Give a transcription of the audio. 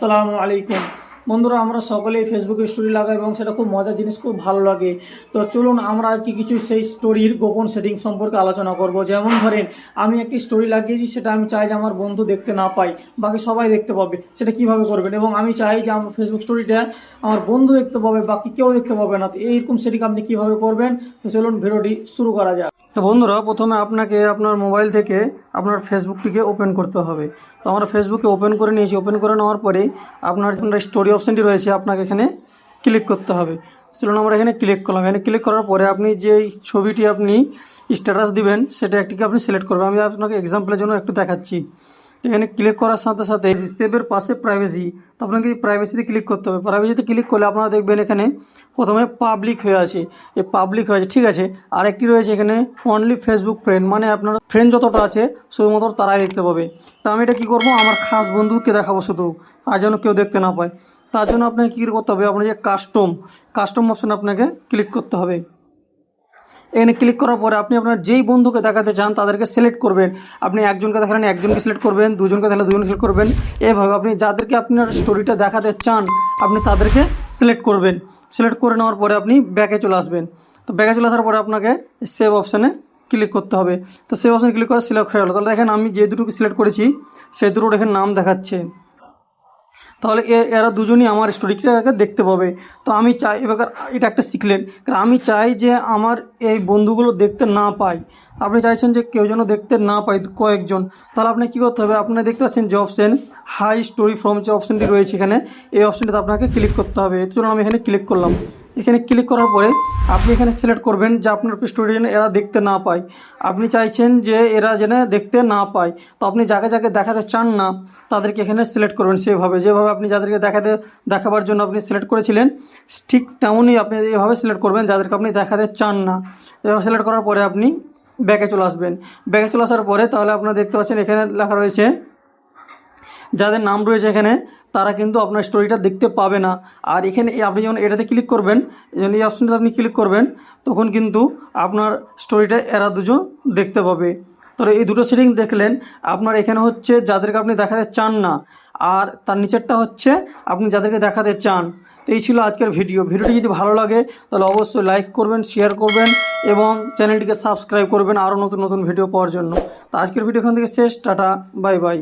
আসসালামু আলাইকুম। বন্ধুরা, আমরা সকলেই ফেসবুকে স্টোরি লাগাই এবং সেটা খুব মজার জিনিস, খুব ভালো লাগে। তো চলুন, আমরা আজকে কিছু সেই স্টোরির গোপন সেটিং সম্পর্কে আলোচনা করব। যেমন ধরেন, আমি একটি স্টোরি লাগিয়েছি, সেটা আমি চাই যে আমার বন্ধু দেখতে না পাই বাকি সবাই দেখতে পাবে, সেটা কীভাবে করবেন? এবং আমি চাই যে আমার ফেসবুক স্টোরিটা আমার বন্ধু দেখতে পাবে, বাকি কেউ দেখতে পাবে না। তো এইরকম সেটিং আপনি কীভাবে করবেন? তো চলুন, ভিডিওটি শুরু করা যাক। তো বন্ধুরা, প্রথমে আপনাকে আপনার মোবাইল থেকে আপনার ফেসবুকটিকে ওপেন করতে হবে। তো আমরা ফেসবুকে ওপেন করে নিয়েছি। ওপেন করে নেওয়ার পরে আপনার আপনার স্টোরি অপশানটি রয়েছে আপনাকে এখানে ক্লিক করতে হবে। চলুন আমরা এখানে ক্লিক করলাম। এখানে ক্লিক করার পরে আপনি যে ছবিটি আপনি স্ট্যাটাস দিবেন, সেটা একটিকে আপনি সিলেক্ট করবেন। আমি আপনাকে এক্সাম্পলের জন্য একটু দেখাচ্ছি। এখানে ক্লিক করার সাথে সাথে স্টেপের পাশে প্রাইভেসি তো আপনাকে প্রাইভেসিতে ক্লিক করতে হবে। প্রাইভেসিতে ক্লিক করলে আপনারা দেখবেন এখানে প্রথমে পাবলিক হয়ে আছে। এই পাবলিক হয়ে আছে, ঠিক আছে। আর একটি রয়েছে এখানে অনলি ফেসবুক ফ্রেন্ড মানে আপনার ফ্রেন্ড যতটা আছে, শুধুমাত্র তারাই দেখতে পাবে। তো আমি এটা কী করব? আমার খাস বন্ধুকে দেখাবো শুধু, আর যেন কেউ দেখতে না পায়। তার জন্য আপনাকে কী করতে হবে? আপনার যে কাস্টম কাস্টম অপশানে আপনাকে ক্লিক করতে হবে। এখানে ক্লিক করার পরে আপনি আপনার যেই বন্ধুকে দেখাতে চান, তাদেরকে সিলেক্ট করবেন। আপনি একজনকে দেখালেন, একজনকে সিলেক্ট করবেন, দুজনকে দেখালে দুজনকে সিলেক্ট করবেন। এভাবে আপনি যাদেরকে আপনার স্টোরিটা দেখাতে চান, আপনি তাদেরকে সিলেক্ট করবেন। সিলেক্ট করে নেওয়ার পরে আপনি ব্যাকে চলে আসবেন। তো ব্যাকে চলে আসার পরে আপনাকে সেভ অপশানে ক্লিক করতে হবে। তো সেভ অপশানে ক্লিক করে সিলেক্ট হয়ে গেলো। তাহলে দেখেন আমি যে দুটোকে সিলেক্ট করেছি, সেই দুটোর এখানে নাম দেখাচ্ছে। তাহলে এরা দুজনই আমার স্টোরিটাকে দেখতে পাবে। তো আমি চাই এবার এটা একটা শিখলেন কারণ আমি চাই যে আমার এই বন্ধুগুলো দেখতে না পাই আপনি চাইছেন যে কেউ যেন দেখতে না পায় কয়েকজন। তাহলে আপনি কী করতে হবে? আপনি দেখতে পাচ্ছেন যে অপশান হাই স্টোরি ফ্রম যে অপশানটি রয়েছে এখানে, এই অপশানটিতে আপনাকে ক্লিক করতে হবে। এর চলুন আমি এখানে ক্লিক করলাম। এখানে ক্লিক করার পরে আপনি এখানে সিলেক্ট করবেন যে আপনার স্টুডেন্ট এরা দেখতে না পায়। আপনি চাইছেন যে এরা যেন দেখতে না পায়। তো আপনি যাকে যাকে দেখাতে চান না, তাদেরকে এখানে সিলেক্ট করবেন সেভাবে। যেভাবে আপনি যাদেরকে দেখাতে, দেখাবার জন্য আপনি সিলেক্ট করেছিলেন, ঠিক তেমনই আপনি এভাবে সিলেক্ট করবেন যাদেরকে আপনি দেখাতে চান না। এভাবে সিলেক্ট করার পরে আপনি ব্যাকে চলে আসবেন। ব্যাকে চলে আসার পরে তাহলে আপনারা দেখতে পাচ্ছেন এখানে লেখা রয়েছে যাদের নাম রয়েছে এখানে, তারা কিন্তু আপনার স্টোরিটা দেখতে পাবে না। আর এখানে আপনি যখন এটাতে ক্লিক করবেন, যখন এই অপশনটাতে আপনি ক্লিক করবেন, তখন কিন্তু আপনার স্টোরিটা এরা দুজন দেখতে পাবে। তো এই দুটো সেটিং দেখলেন, আপনার এখানে হচ্ছে যাদেরকে আপনি দেখাতে চান না, আর তার নিচেরটা হচ্ছে আপনি যাদেরকে দেখাতে চান। তো এই ছিল আজকের ভিডিও ভিডিওটি যদি ভালো লাগে, তাহলে অবশ্যই লাইক করবেন শেয়ার করবেন, এবং চ্যানেলটিকে সাবস্ক্রাইব করবেন আরও নতুন নতুন ভিডিও পাওয়ার জন্য। তো আজকের ভিডিও এখান থেকে শেষ। Tata bye bye